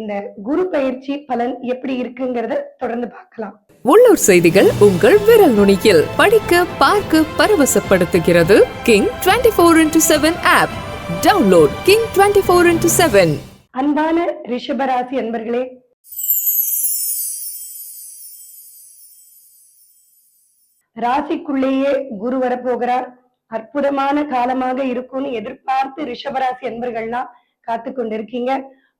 இந்த குரு பயிற்சி பலன் எப்படி இருக்குங்கிறத தொடர்ந்து பார்க்கலாம். உள்ளூர் செய்திகள் உங்கள் விரல் நுனியில். படிக்க பார்க்க பரவசப்படுத்துகிறது King twenty four into seven app. Download King twenty four into seven. அன்பான ரிஷபராசி அன்பர்களே ராசிக்குள்ளேயே குரு வரப்போகிறார். அற்புதமான காலமாக இருக்கும்னு எதிர்பார்த்து ரிஷபராசி அன்பர்கள்லாம் காத்து கொண்டிருக்கீங்க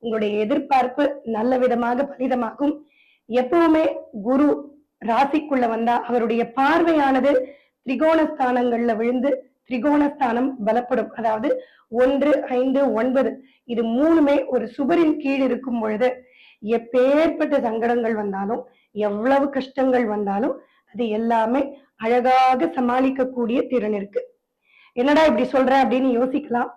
உங்களுடைய எதிர்பார்ப்பு நல்ல விதமாக பலிதமாகும். எப்பவுமே குரு ராசிக்குள்ள வந்தா அவருடைய பார்வையானது திரிகோணஸ்தானங்கள்ல விழுந்து திரிகோணஸ்தானம் பலப்படும். அதாவது ஒன்று ஐந்து ஒன்பது இது மூணுமே ஒரு சுவரின் கீழ் இருக்கும் பொழுது எப்பேற்பட்ட சங்கடங்கள் வந்தாலும் எவ்வளவு கஷ்டங்கள் வந்தாலும் அது எல்லாமே அழகாக சமாளிக்கக்கூடிய திறன் இருக்கு. என்னடா இப்படி சொல்ற அப்படின்னு யோசிக்கலாம்.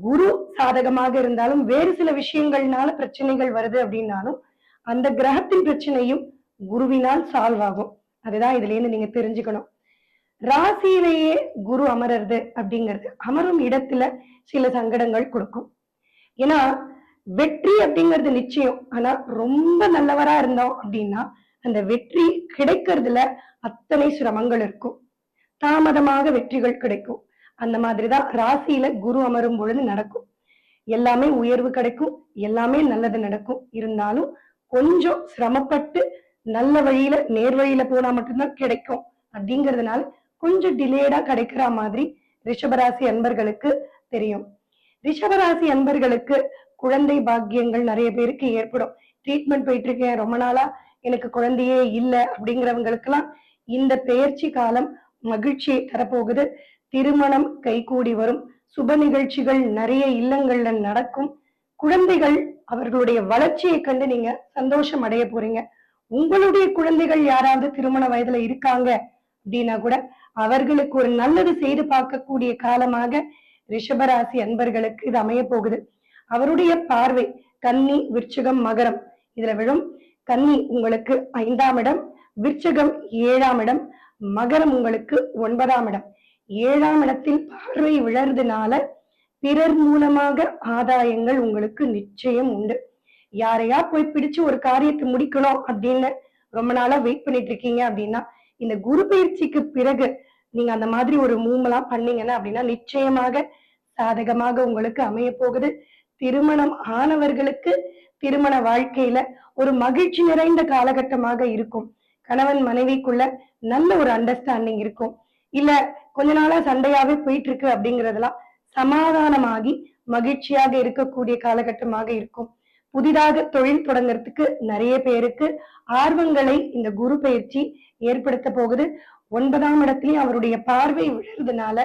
குரு சாதகமாக இருந்தாலும் வேறு சில விஷயங்கள்னால பிரச்சனைகள் வருது அப்படின்னாலும் அந்த கிரகத்தின் பிரச்சனையும் குருவினால் சால்வ் ஆகும். அதுதான் இதுல இருந்து நீங்க தெரிஞ்சுக்கணும். ராசியிலேயே குரு அமரறது அப்படிங்கிறது அமரும் இடத்துல சில சங்கடங்கள் கொடுக்கும். ஏன்னா வெற்றி அப்படிங்கிறது நிச்சயம். ஆனா ரொம்ப நல்லவரா இருந்தோம் அப்படின்னா அந்த வெற்றி கிடைக்கிறதுல அத்தனை சிரமங்கள் இருக்கும். தாமதமாக வெற்றிகள் கிடைக்கும். அந்த மாதிரிதான் ராசியில குரு அமரும் பொழுது நடக்கும். எல்லாமே உயர்வு கிடைக்கும் எல்லாமே நல்லது நடக்கும். இருந்தாலும் கொஞ்சம் சிரமப்பட்டு நல்ல வழியில நேர் வழியில போனா மட்டும்தான் கிடைக்கும். அப்படிங்கறதுனால கொஞ்சம் டிலேடா கிடைக்கிற மாதிரி ரிஷபராசி அன்பர்களுக்கு தெரியும். ரிஷபராசி அன்பர்களுக்கு குழந்தை பாக்கியங்கள் நிறைய பேருக்கு ஏற்படும். ட்ரீட்மெண்ட் போயிட்டு இருக்கேன் ரொம்ப நாளா எனக்கு குழந்தையே இல்லை அப்படிங்கிறவங்களுக்கெல்லாம் இந்த பெயர்ச்சி காலம் மகிழ்ச்சியை தரப்போகுது. திருமணம் கைகூடி வரும். சுப நிகழ்ச்சிகள் நிறைய இல்லங்கள்ல நடக்கும். குழந்தைகள் அவர்களுடைய வளர்ச்சியை கண்டு நீங்க சந்தோஷம் அடைய போறீங்க. உங்களுடைய குழந்தைகள் யாராவது திருமண வயதுல இருக்காங்க அப்படின்னா கூட அவர்களுக்கு ஒரு நல்லது செய்து பார்க்கக்கூடிய காலமாக ரிஷபராசி அன்பர்களுக்கு இது அமைய போகுது. அவருடைய பார்வை கன்னி விருச்சகம் மகரம். இதுல விழும். கன்னி உங்களுக்கு ஐந்தாம் இடம் விருச்சகம் ஏழாம் இடம் மகரம் உங்களுக்கு ஒன்பதாம் இடம். ஏழாம் இடத்தில் பார்வை விழறதுனால பிறர் மூலமாக ஆதாயங்கள் உங்களுக்கு நிச்சயம் உண்டு. யாரையா போய் பிடிச்சு ஒரு காரியத்தை முடிக்கணும் அப்படின்னு ரொம்ப நாளா வெயிட் பண்ணிட்டு இருக்கீங்க அப்படின்னா இந்த குரு பயிற்சிக்கு பிறகு நீங்க அந்த மாதிரி ஒரு மூமெல்லாம் பண்ணீங்கன்னா அப்படின்னா நிச்சயமாக சாதகமாக உங்களுக்கு அமைய போகுது. திருமணம் ஆனவர்களுக்கு திருமண வாழ்க்கையில ஒரு மகிழ்ச்சி நிறைந்த காலகட்டமாக இருக்கும். கணவன் மனைவிக்குள்ள நல்ல ஒரு அண்டர்ஸ்டாண்டிங் இருக்கும். இல்ல கொஞ்ச நாளா சண்டையாவே போயிட்டு இருக்கு அப்படிங்கறதெல்லாம் சமாதானமாகி மகிழ்ச்சியாக இருக்கக்கூடிய காலகட்டமாக இருக்கும். புதிதாக தொழில் தொடங்குறதுக்கு நிறைய பேருக்கு ஆர்வங்களை இந்த குரு பயிற்சி ஏற்படுத்த போகுது. ஒன்பதாம் இடத்துலயும் அவருடைய பார்வை விழுறதுனால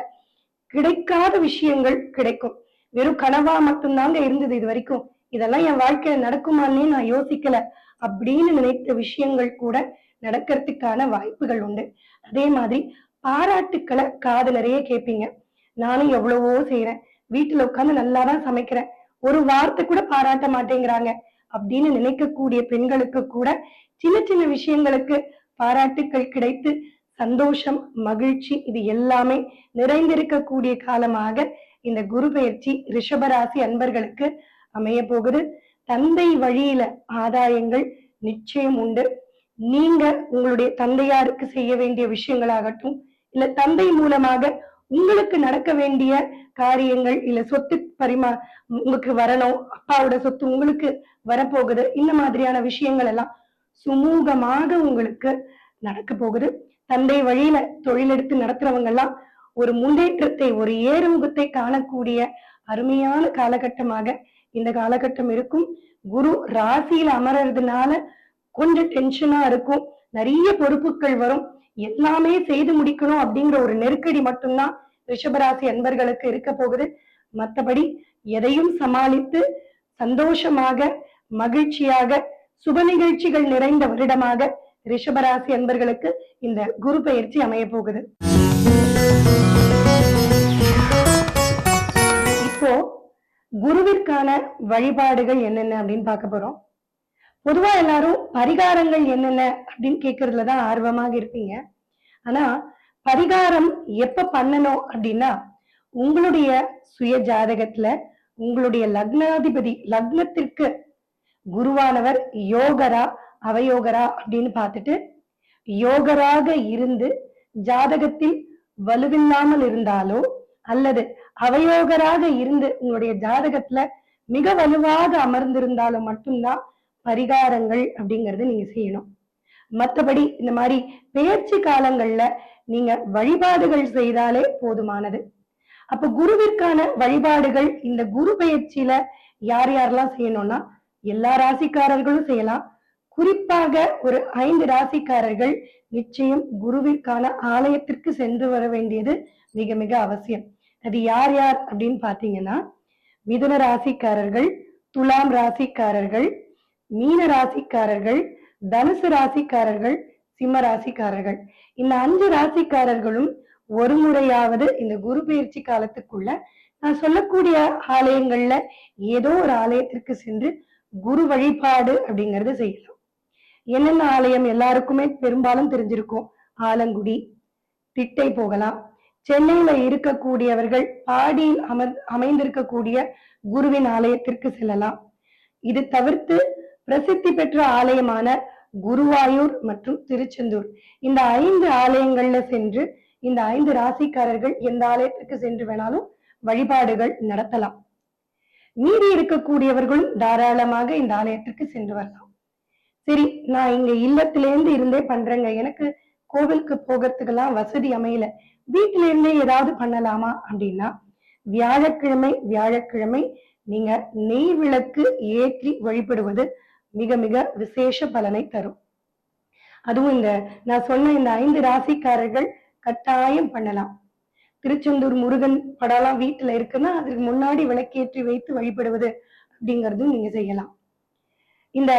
கிடைக்காத விஷயங்கள் கிடைக்கும். வெறும் கனவா மட்டும்தாங்க இருந்தது இது வரைக்கும். இதெல்லாம் என் வாழ்க்கையில நடக்குமான்னே நான் யோசிக்கல. அப்படின்னு நினைத்த விஷயங்கள் கூட நடக்கிறதுக்கான வாய்ப்புகள் உண்டு. அதே மாதிரி பாராட்டுக்களை காதலரையே கேட்பீங்க. நானும் எவ்வளவோ செய்யறேன் வீட்டுல உட்கார்ந்து நல்லா தான் சமைக்கிறேன். ஒரு வார்த்தை கூட பாராட்ட மாட்டேங்கிறாங்க. அப்படின்னு நினைக்கக்கூடிய பெண்களுக்கு கூட சின்ன சின்ன விஷயங்களுக்கு பாராட்டுக்கள் கிடைத்து சந்தோஷம் மகிழ்ச்சி இது எல்லாமே நிறைந்திருக்கக்கூடிய காலமாக இந்த குரு பயிற்சி ரிஷபராசி அன்பர்களுக்கு அமைய போகுது தந்தை வழியில ஆதாயங்கள் நிச்சயம் உண்டு. நீங்க உங்களுடைய தந்தையாருக்கு செய்ய வேண்டிய விஷயங்களாகட்டும் இல்ல தந்தை மூலமாக உங்களுக்கு நடக்க வேண்டிய காரியங்கள் இல்ல சொத்து பரிமா உங்களுக்கு வரணும் அப்பாவோட சொத்து உங்களுக்கு வரப்போகுது இந்த மாதிரியான விஷயங்கள் எல்லாம் சுமூகமாக உங்களுக்கு நடக்க போகுது. தந்தை வழியில தொழிலெடுத்து நடத்துறவங்க எல்லாம் ஒரு முன்னேற்றத்தை ஒரு ஏறுமுகத்தை காணக்கூடிய அருமையான காலகட்டமாக இந்த காலகட்டம் இருக்கும். குரு ராசியில அமர்றதுனால கொஞ்சம் டென்ஷனா இருக்கும். நிறைய பொறுப்புகள் வரும். எல்லாமே செய்து முடிக்கணும் அப்படிங்கிற ஒரு நெருக்கடி மட்டும்தான் ரிஷபராசி அன்பர்களுக்கு இருக்க போகுது. மத்தபடி எதையும் சமாளித்து சந்தோஷமாக மகிழ்ச்சியாக சுப நிகழ்ச்சிகள் நிறைந்த வருடமாக ரிஷபராசி அன்பர்களுக்கு இந்த குரு பயிற்சி அமைய போகுது. இப்போ குருவிற்கான வழிபாடுகள் என்னென்ன அப்படின்னு பார்க்க போறோம். பொதுவா எல்லாரும் பரிகாரங்கள் என்னென்ன அப்படின்னு கேட்கறதுல தான் ஆர்வமாக இருப்பீங்க. ஆனா பரிகாரம் எப்ப பண்ணணும் அப்படின்னா உங்களுடைய சுய ஜாதகத்துல உங்களுடைய லக்னாதிபதி லக்னத்திற்கு குருவானவர் யோகரா அவயோகரா அப்படின்னு பார்த்துட்டு யோகராக இருந்து ஜாதகத்தில் வலுவில்லாமல் இருந்தாலோ அல்லது அவயோகராக இருந்து உங்களுடைய ஜாதகத்துல மிக வலுவாக அமர்ந்திருந்தாலும் மட்டும்தான் பரிகாரங்கள் அப்படிங்கறது நீங்க செய்யணும். மத்தபடி இந்த மாதிரி பேச்சு காலங்கள்ல நீங்க வழிபாடுகள் செய்தாலே போதுமானது. அப்ப குருவிற்கான வழிபாடுகள் இந்த குரு பயிற்சியில யார் யாரெல்லாம் செய்யணும்னா எல்லா ராசிக்காரர்களும் செய்யலாம். குறிப்பாக ஒரு ஐந்து ராசிக்காரர்கள் நிச்சயம் குருவிற்கான ஆலயத்திற்கு சென்று வர வேண்டியது மிக மிக அவசியம். அது யார் யார் அப்படின்னு பாத்தீங்கன்னா மிதுன ராசிக்காரர்கள் துலாம் ராசிக்காரர்கள் மீன ராசிக்காரர்கள் தனுசு ராசிக்காரர்கள் சிம்ம ராசிக்காரர்கள். இந்த அஞ்சு ராசிக்காரர்களும் ஒரு முறையாவது இந்த குரு பயிற்சி காலத்துக்குள்ள நான் சொல்லக்கூடிய ஆலயங்கள்ல ஏதோ ஒரு ஆலயத்திற்கு சென்று குரு வழிபாடு அப்படிங்கறத செய்யலாம். என்னென்ன ஆலயம் எல்லாருக்குமே பெரும்பாலும் தெரிஞ்சிருக்கும். ஆலங்குடி திட்டை போகலாம். சென்னையில இருக்கக்கூடியவர்கள் பாடியில் அமர் அமைந்திருக்கக்கூடிய குருவின் ஆலயத்திற்கு செல்லலாம். இது தவிர்த்து பிரசித்தி பெற்ற ஆலயமான குருவாயூர் மற்றும் திருச்செந்தூர். இந்த ஐந்து ஆலயங்கள்ல சென்று இந்த ஐந்து ராசிக்காரர்கள் எந்த ஆலயத்திற்கு சென்று வேணாலும் வழிபாடுகள் நடத்தலாம். மீதி இருக்கக்கூடியவர்களும் தாராளமாக இந்த ஆலயத்திற்கு சென்று வரலாம். சரி நான் இங்க இல்லத்திலேருந்து இருந்தே பண்றேங்க. எனக்கு கோவிலுக்கு போகிறதுக்கெல்லாம் வசதி அமையல. வீட்டில இருந்தே ஏதாவது பண்ணலாமா அப்படின்னா வியாழக்கிழமை வியாழக்கிழமை நீங்க நெய் விளக்கு ஏற்றி வழிபடுவது மிக மிக விசேஷ பலனை தரும். அதுவும் இந்த நான் சொன்ன இந்த ஐந்து ராசிக்காரர்கள் கட்டாயம் பண்ணலாம். திருச்செந்தூர் முருகன் படம்லாம் வீட்டுல இருக்குன்னா அதுக்கு முன்னாடி விளக்கேற்றி வைத்து வழிபடுவது அப்படிங்கறதும் நீங்க செய்யலாம். இந்த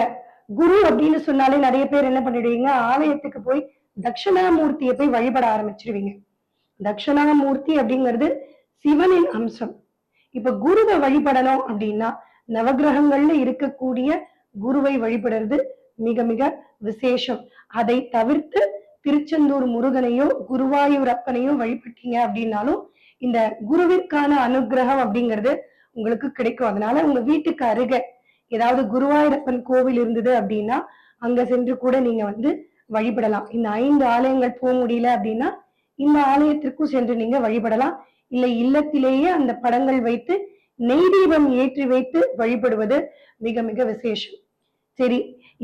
குரு அப்படின்னு சொன்னாலே நிறைய பேர் என்ன பண்ணிடுவீங்க? ஆலயத்துக்கு போய் தட்சிணாமூர்த்தியை போய் வழிபட ஆரம்பிச்சிருவீங்க. தட்சிணாமூர்த்தி அப்படிங்கிறது சிவனின் அம்சம். இப்ப குருவை வழிபடணும் அப்படின்னா நவகிரகங்கள்ல இருக்கக்கூடிய குருவை வழிபடுறது மிக மிக விசேஷம். அதை தவிர்த்து திருச்செந்தூர் முருகனையோ குருவாயூர் அப்பனையோ வழிபட்டீங்க அப்படின்னாலும் இந்த குருவிற்கான அனுகிரகம் அப்படிங்கிறது உங்களுக்கு கிடைக்கும். அதனால உங்க வீட்டுக்கு அருக ஏதாவது குருவாயூரப்பன் கோவில் இருந்தது அப்படின்னா அங்க சென்று கூட நீங்க வந்து வழிபடலாம். இந்த ஐந்து ஆலயங்கள் போக முடியல அப்படின்னா இந்த ஆலயத்திற்கும் சென்று நீங்க வழிபடலாம். இல்லை இல்லத்திலேயே அந்த படங்கள் வைத்து நெய் தீபம் ஏற்றி வைத்து வழிபடுவது மிக மிக விசேஷம். சரி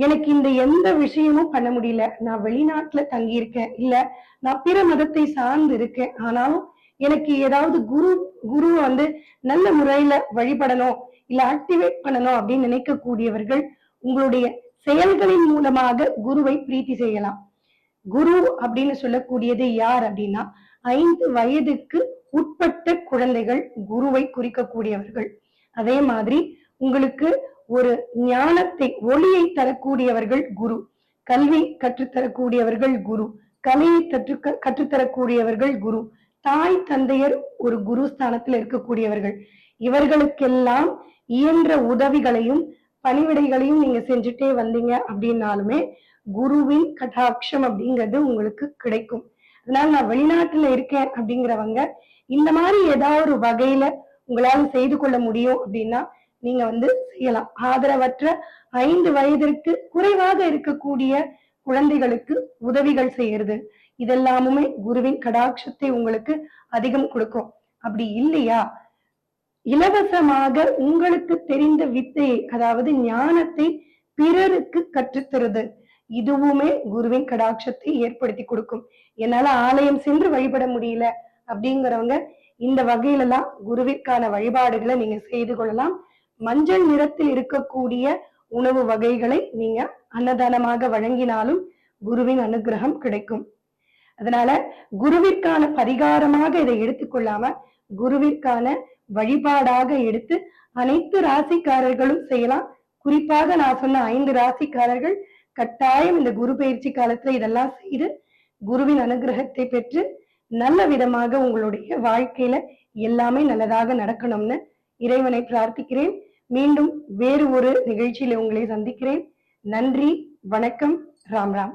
எனக்கு இந்த எந்த விஷயமும் பண்ண முடியல. நான் வெளிநாட்டுல தங்கி இருக்கேன் இல்ல நான் பிற மதத்தை சார்ந்து இருக்கேன். ஆனாலும் எனக்கு ஏதாவது குரு குரு வந்து நல்ல முறையில வழிபடணும் இல்ல ஆக்டிவேட் பண்ணணும் அப்படின்னு நினைக்கக்கூடியவர்கள் உங்களுடைய செயல்களின் மூலமாக குருவை பிரீத்தி செய்யலாம். குரு அப்படின்னு சொல்லக்கூடியது யார் அப்படின்னா ஐந்து வயதுக்கு உட்பட்ட குழந்தைகள் குருவை குறிக்கக்கூடியவர்கள். அதே மாதிரி உங்களுக்கு ஒரு ஞானத்தை ஒளியை தரக்கூடியவர்கள் குரு. கல்வி கற்றுத்தரக்கூடியவர்கள் குரு. கலையை கற்று கற்றுத்தரக்கூடியவர்கள் குரு. தாய் தந்தையர் ஒரு குரு ஸ்தானத்தில் இருக்கக்கூடியவர்கள். இவர்களுக்கெல்லாம் இயன்ற உதவிகளையும் பணிவிடைகளையும் நீங்க செஞ்சுட்டே வந்தீங்க அப்படின்னாலுமே குருவின் கட்டாட்சம் அப்படிங்கிறது உங்களுக்கு கிடைக்கும். அதனால நான் வெளிநாட்டுல இருக்கேன் அப்படிங்கிறவங்க இந்த மாதிரி ஏதாவது ஒரு வகையில உங்களால செய்து கொள்ள முடியும் அப்படின்னா நீங்க வந்து செய்யலாம். ஆதரவற்ற ஐந்து வயதிற்கு குறைவாக இருக்கக்கூடிய குழந்தைகளுக்கு உதவிகள் செய்யறது. இதெல்லாமுமே குருவின் கடாட்சத்தை உங்களுக்கு அதிகம் கொடுக்கும். அப்படி இல்லையா? இலவசமாக உங்களுக்கு தெரிந்த வித்தையை அதாவது ஞானத்தை பிறருக்கு கற்றுத்தருது. இதுவுமே குருவின் கடாட்சத்தை ஏற்படுத்தி கொடுக்கும். என்னால ஆலயம் சென்று வழிபட முடியல அப்படிங்கிறவங்க இந்த வகையில எல்லாம் குருவிற்கான வழிபாடுகளை நீங்க செய்து கொள்ளலாம். மஞ்சள் நிறத்தில் இருக்கக்கூடிய உணவு வகைகளை நீங்க அன்னதானமாக வழங்கினாலும் குருவின் அனுகிரகம் கிடைக்கும். அதனால குருவிற்கான பரிகாரமாக இதை எடுத்துக்கொள்ளாம குருவிற்கான வழிபாடாக எடுத்து அனைத்து ராசிக்காரர்களும் செய்யலாம். குறிப்பாக நான் சொன்ன ஐந்து ராசிக்காரர்கள் கட்டாயம் இந்த குரு பயிற்சி காலத்துல இதெல்லாம் செய்து குருவின் அனுகிரகத்தை பெற்று நல்ல விதமாக உங்களுடைய வாழ்க்கையில எல்லாமே நல்லதாக நடக்கணும்னு இறைவனை பிரார்த்திக்கிறேன். மீண்டும் வேறு ஒரு நிகழ்ச்சியில உங்களை சந்திக்கிறேன். நன்றி வணக்கம் ராம் ராம்.